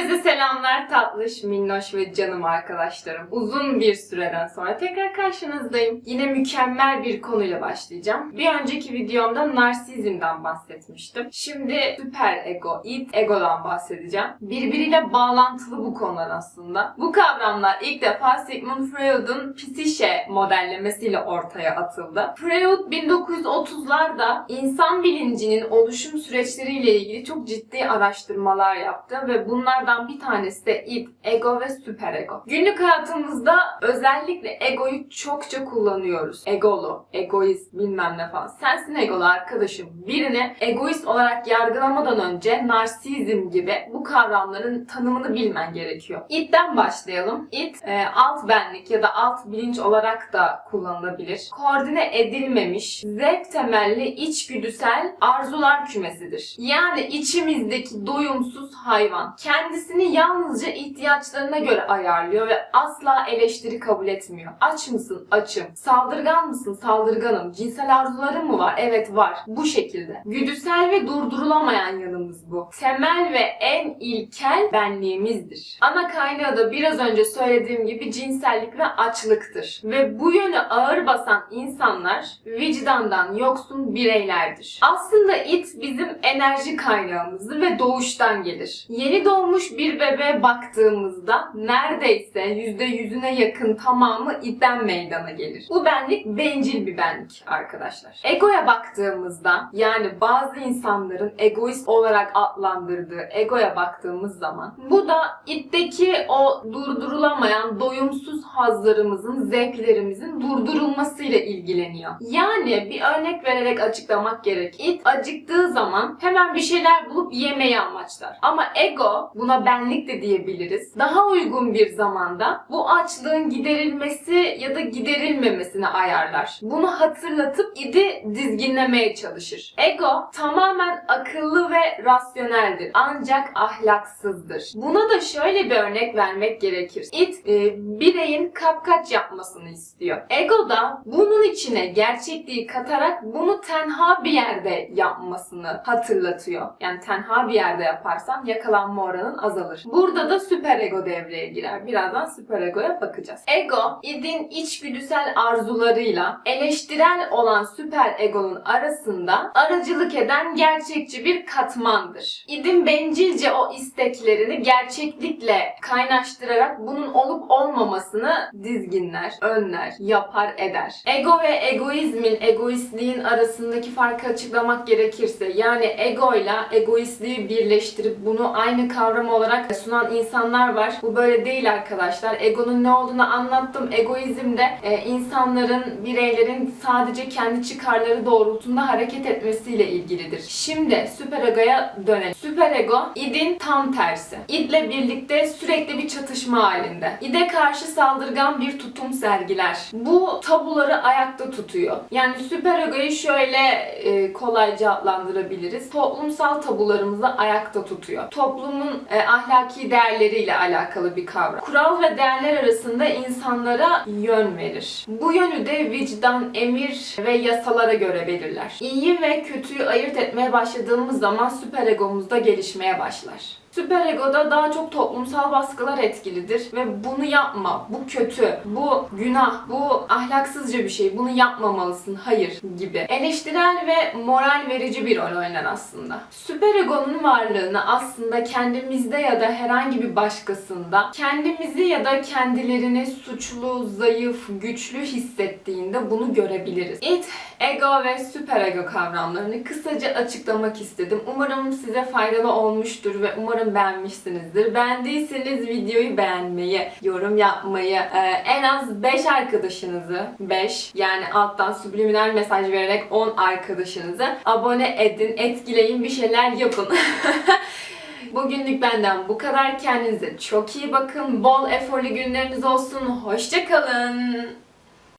Herkese selamlar tatlış, minnoş ve canım arkadaşlarım. Uzun bir süreden sonra tekrar karşınızdayım. Yine mükemmel bir konuyla başlayacağım. Bir önceki videomda narsizmden bahsetmiştim. Şimdi süper ego, id egodan bahsedeceğim. Birbiriyle bağlantılı bu konular aslında. Bu kavramlar ilk defa Sigmund Freud'un psişe modellemesiyle ortaya atıldı. Freud 1930'larda insan bilincinin oluşum süreçleriyle ilgili çok ciddi araştırmalar yaptı ve bunlardan bir tanesi de id, ego ve süperego. Günlük hayatımızda özellikle egoyu çokça kullanıyoruz. Egolu, egoist bilmem ne falan. Sensin egolu arkadaşım. Birini egoist olarak yargılamadan önce narsizm gibi bu kavramların tanımını bilmen gerekiyor. İd'den başlayalım. İd e, alt benlik ya da alt bilinç olarak da kullanılabilir. Koordine edilmemiş, zevk temelli içgüdüsel arzular kümesidir. Yani içimizdeki doyumsuz hayvan kendisini yalnızca ihtiyaçlarına göre ayarlıyor ve asla eleştiri kabul etmiyor. Aç mısın? Açım. Saldırgan mısın? Saldırganım. Cinsel arzuların mı var? Evet var. Bu şekilde. Güdüsel ve durdurulamayan yanımız bu. Temel ve en ilkel benliğimizdir. Ana kaynağı da biraz önce söylediğim gibi cinsellik ve açlıktır. Ve bu yönü ağır basan insanlar vicdandan yoksun bireylerdir. Aslında it bizim enerji kaynağımızı ve doğuştan gelir. Yeni doğmuş bir bebeğe baktığımızda neredeyse %100'üne yakın tamamı itten meydana gelir. Bu benlik bencil bir benlik arkadaşlar. Egoya baktığımızda yani bazı insanların egoist olarak adlandırdığı egoya baktığımız zaman bu da itteki o durdurulamayan doyumsuz hazlarımızın, zevklerimizin durdurulmasıyla ilgileniyor. Yani bir örnek vererek açıklamak gerek. İt acıktığı zaman hemen bir şeyler bulup yemeyi amaçlar. Ama ego, buna benlik de diyebiliriz. Daha uygun bir zamanda bu açlığın giderilmesi ya da giderilmemesini ayarlar. Bunu hatırlatıp idi dizginlemeye çalışır. Ego tamamen akıllı ve rasyoneldir. Ancak ahlaksızdır. Buna da şöyle bir örnek vermek gerekir. It e, bireyin kapkaç yapmasını istiyor. Ego da bunun içine gerçekliği katarak bunu tenha bir yerde yapmasını hatırlatıyor. Yani tenha bir yerde yaparsan yakalanma oranın azalır. Burada da süperego devreye girer. Birazdan süperegoya bakacağız. Ego, idin içgüdüsel arzularıyla eleştirel olan süper egonun arasında aracılık eden gerçekçi bir katmandır. İdin bencilce o isteklerini gerçeklikle kaynaştırarak bunun olup olmamasını dizginler, önler, yapar eder. Ego ve egoizmin, egoistliğin arasındaki farkı açıklamak gerekirse yani ego ile egoistliği birleştirip bunu aynı kavram olarak sunan insanlar var. Bu böyle değil arkadaşlar. Egonun ne olduğunu anlattım. Egoizm de e, insanların, bireylerin sadece kendi çıkarları doğrultusunda hareket etmesiyle ilgilidir. Şimdi süperegoya dönelim. Süperego idin tam tersi. İdle birlikte sürekli bir çatışma halinde. İde karşı saldırgan bir tutum sergiler. Bu tabuları ayakta tutuyor. Yani süperegoyu şöyle e, kolayca adlandırabiliriz. Toplumsal tabularımızı ayakta tutuyor. Toplumun e, ahlaki değerleriyle alakalı bir kavram. Kural ve değerler arasında insanlara yön verir. Bu yönü de vicdan, emir ve yasalara göre belirler. İyi ve kötüyü ayırt etmeye başladığımız zaman süperegomuz da gelişmeye başlar. Süperego'da daha çok toplumsal baskılar etkilidir ve bunu yapma, bu kötü, bu günah, bu ahlaksızca bir şey, bunu yapmamalısın, hayır gibi. Eleştirel ve moral verici bir rol oynar aslında. Süperego'nun varlığını aslında kendimizde ya da herhangi bir başkasında kendimizi ya da kendilerini suçlu, zayıf, güçlü hissettiğinde bunu görebiliriz. It, ego ve süperego kavramlarını kısaca açıklamak istedim. Umarım size faydalı olmuştur ve umarım beğenmişsinizdir. Beğendiyseniz videoyu beğenmeyi, yorum yapmayı, e, en az 5 arkadaşınızı, 5 yani alttan subliminal mesaj vererek 10 arkadaşınızı abone edin, etkileyin, bir şeyler yapın. Bugünlük benden bu kadar. Kendinize çok iyi bakın. Bol eforlu günleriniz olsun. Hoşçakalın.